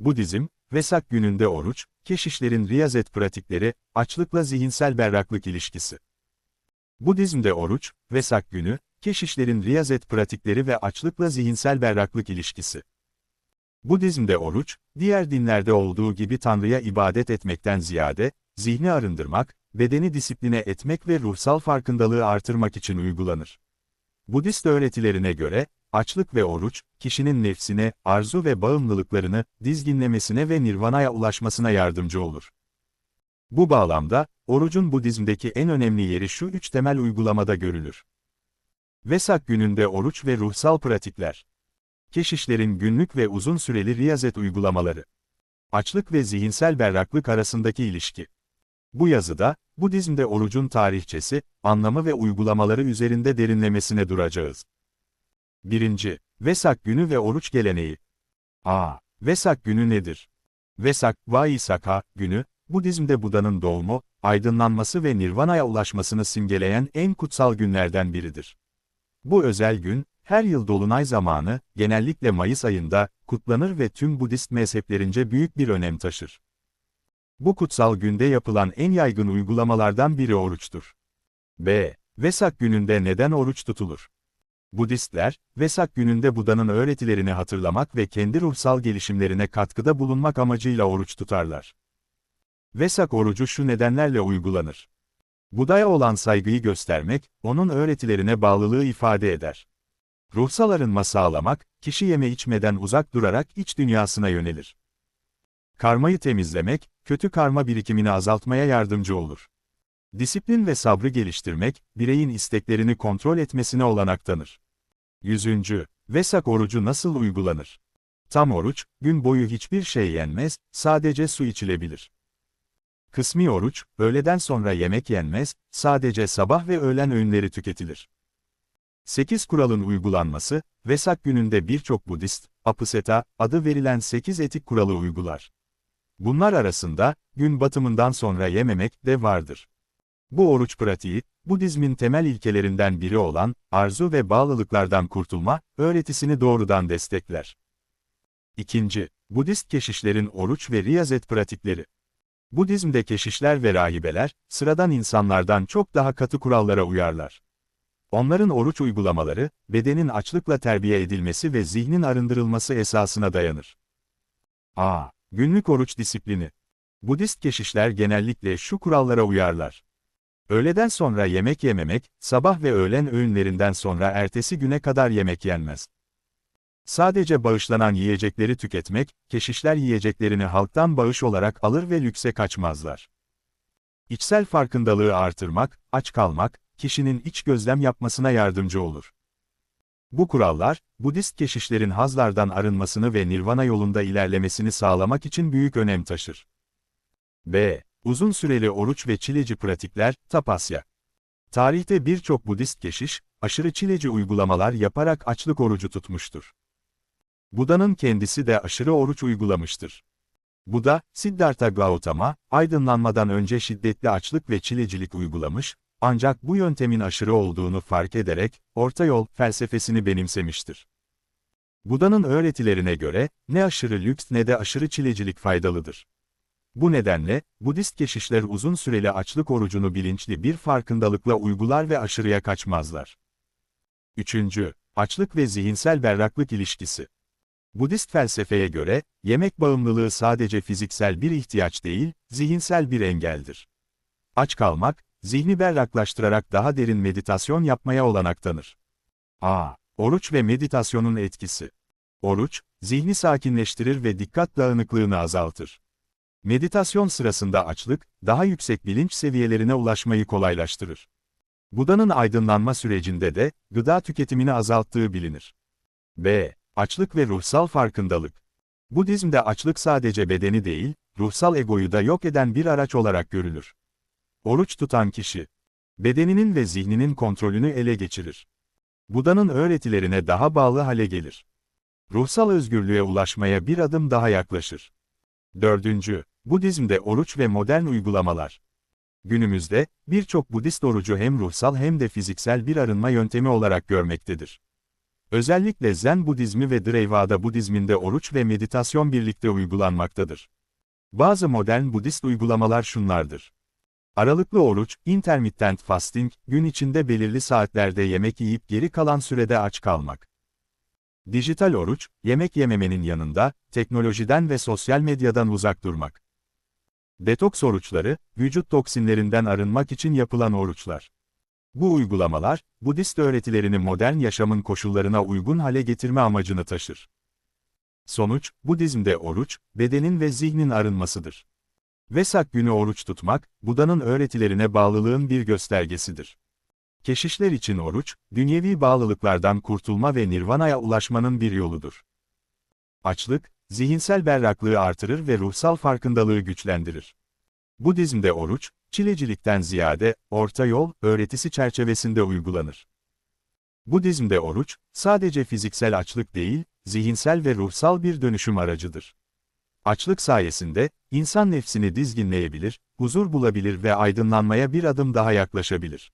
Budizm, Vesak gününde oruç, keşişlerin riyazet pratikleri, açlıkla zihinsel berraklık ilişkisi. Budizm'de oruç, Vesak günü, keşişlerin riyazet pratikleri ve açlıkla zihinsel berraklık ilişkisi. Budizm'de oruç, diğer dinlerde olduğu gibi Tanrı'ya ibadet etmekten ziyade, zihni arındırmak, bedeni disipline etmek ve ruhsal farkındalığı artırmak için uygulanır. Budist öğretilerine göre, açlık ve oruç, kişinin nefsine, arzu ve bağımlılıklarını dizginlemesine ve nirvanaya ulaşmasına yardımcı olur. Bu bağlamda, orucun Budizm'deki en önemli yeri şu üç temel uygulamada görülür. Vesak gününde oruç ve ruhsal pratikler. Keşişlerin günlük ve uzun süreli riyazet uygulamaları. Açlık ve zihinsel berraklık arasındaki ilişki. Bu yazıda, Budizm'de orucun tarihçesi, anlamı ve uygulamaları üzerinde derinlemesine duracağız. 1. Vesak günü ve oruç geleneği. A. Vesak günü nedir? Vesak, Vaisakha günü, Budizm'de Buda'nın doğumu, aydınlanması ve nirvanaya ulaşmasını simgeleyen en kutsal günlerden biridir. Bu özel gün, her yıl dolunay zamanı, genellikle Mayıs ayında, kutlanır ve tüm Budist mezheplerince büyük bir önem taşır. Bu kutsal günde yapılan en yaygın uygulamalardan biri oruçtur. B. Vesak gününde neden oruç tutulur? Budistler, Vesak gününde Buda'nın öğretilerini hatırlamak ve kendi ruhsal gelişimlerine katkıda bulunmak amacıyla oruç tutarlar. Vesak orucu şu nedenlerle uygulanır. Buda'ya olan saygıyı göstermek, onun öğretilerine bağlılığı ifade eder. Ruhsal arınma sağlamak, kişi yeme içmeden uzak durarak iç dünyasına yönelir. Karmayı temizlemek, kötü karma birikimini azaltmaya yardımcı olur. Disiplin ve sabrı geliştirmek, bireyin isteklerini kontrol etmesine olanak tanır. 100. Vesak orucu nasıl uygulanır? Tam oruç, gün boyu hiçbir şey yenmez, sadece su içilebilir. Kısmi oruç, öğleden sonra yemek yenmez, sadece sabah ve öğlen öğünleri tüketilir. 8 kuralın uygulanması, Vesak gününde birçok Budist, Apıseta, adı verilen 8 etik kuralı uygular. Bunlar arasında, gün batımından sonra yememek de vardır. Bu oruç pratiği, Budizmin temel ilkelerinden biri olan, arzu ve bağlılıklardan kurtulma, öğretisini doğrudan destekler. İkinci, Budist keşişlerin oruç ve riyazet pratikleri. Budizm'de keşişler ve rahibeler, sıradan insanlardan çok daha katı kurallara uyarlar. Onların oruç uygulamaları, bedenin açlıkla terbiye edilmesi ve zihnin arındırılması esasına dayanır. A. Günlük oruç disiplini. Budist keşişler genellikle şu kurallara uyarlar. Öğleden sonra yemek yememek, sabah ve öğlen öğünlerinden sonra ertesi güne kadar yemek yenmez. Sadece bağışlanan yiyecekleri tüketmek, keşişler yiyeceklerini halktan bağış olarak alır ve lükse kaçmazlar. İçsel farkındalığı artırmak, aç kalmak, kişinin iç gözlem yapmasına yardımcı olur. Bu kurallar, Budist keşişlerin hazlardan arınmasını ve nirvana yolunda ilerlemesini sağlamak için büyük önem taşır. B. Uzun süreli oruç ve çileci pratikler, tapasya. Tarihte birçok Budist keşiş, aşırı çileci uygulamalar yaparak açlık orucu tutmuştur. Buda'nın kendisi de aşırı oruç uygulamıştır. Buda, Siddhartha Gautama, aydınlanmadan önce şiddetli açlık ve çilecilik uygulamış, ancak bu yöntemin aşırı olduğunu fark ederek, orta yol felsefesini benimsemiştir. Buda'nın öğretilerine göre, ne aşırı lüks ne de aşırı çilecilik faydalıdır. Bu nedenle, Budist keşişler uzun süreli açlık orucunu bilinçli bir farkındalıkla uygular ve aşırıya kaçmazlar. 3. Açlık ve zihinsel berraklık ilişkisi. Budist felsefeye göre, yemek bağımlılığı sadece fiziksel bir ihtiyaç değil, zihinsel bir engeldir. Aç kalmak, zihni berraklaştırarak daha derin meditasyon yapmaya olanak tanır. A. Oruç ve meditasyonun etkisi. Oruç, zihni sakinleştirir ve dikkat dağınıklığını azaltır. Meditasyon sırasında açlık, daha yüksek bilinç seviyelerine ulaşmayı kolaylaştırır. Buda'nın aydınlanma sürecinde de, gıda tüketimini azalttığı bilinir. B. Açlık ve ruhsal farkındalık. Budizm'de açlık sadece bedeni değil, ruhsal egoyu da yok eden bir araç olarak görülür. Oruç tutan kişi, bedeninin ve zihninin kontrolünü ele geçirir. Buda'nın öğretilerine daha bağlı hale gelir. Ruhsal özgürlüğe ulaşmaya bir adım daha yaklaşır. 4. Budizm'de oruç ve modern uygulamalar. Günümüzde, birçok Budist orucu hem ruhsal hem de fiziksel bir arınma yöntemi olarak görmektedir. Özellikle Zen Budizmi ve Theravada Budizminde oruç ve meditasyon birlikte uygulanmaktadır. Bazı modern Budist uygulamalar şunlardır. Aralıklı oruç, intermittent fasting, gün içinde belirli saatlerde yemek yiyip geri kalan sürede aç kalmak. Dijital oruç, yemek yememenin yanında, teknolojiden ve sosyal medyadan uzak durmak. Detoks oruçları, vücut toksinlerinden arınmak için yapılan oruçlar. Bu uygulamalar, Budist öğretilerini modern yaşamın koşullarına uygun hale getirme amacını taşır. Sonuç, Budizm'de oruç, bedenin ve zihnin arınmasıdır. Vesak günü oruç tutmak, Buda'nın öğretilerine bağlılığın bir göstergesidir. Keşişler için oruç, dünyevi bağlılıklardan kurtulma ve nirvanaya ulaşmanın bir yoludur. Açlık, zihinsel berraklığı artırır ve ruhsal farkındalığı güçlendirir. Budizm'de oruç, çilecilikten ziyade, orta yol, öğretisi çerçevesinde uygulanır. Budizm'de oruç, sadece fiziksel açlık değil, zihinsel ve ruhsal bir dönüşüm aracıdır. Açlık sayesinde, insan nefsini dizginleyebilir, huzur bulabilir ve aydınlanmaya bir adım daha yaklaşabilir.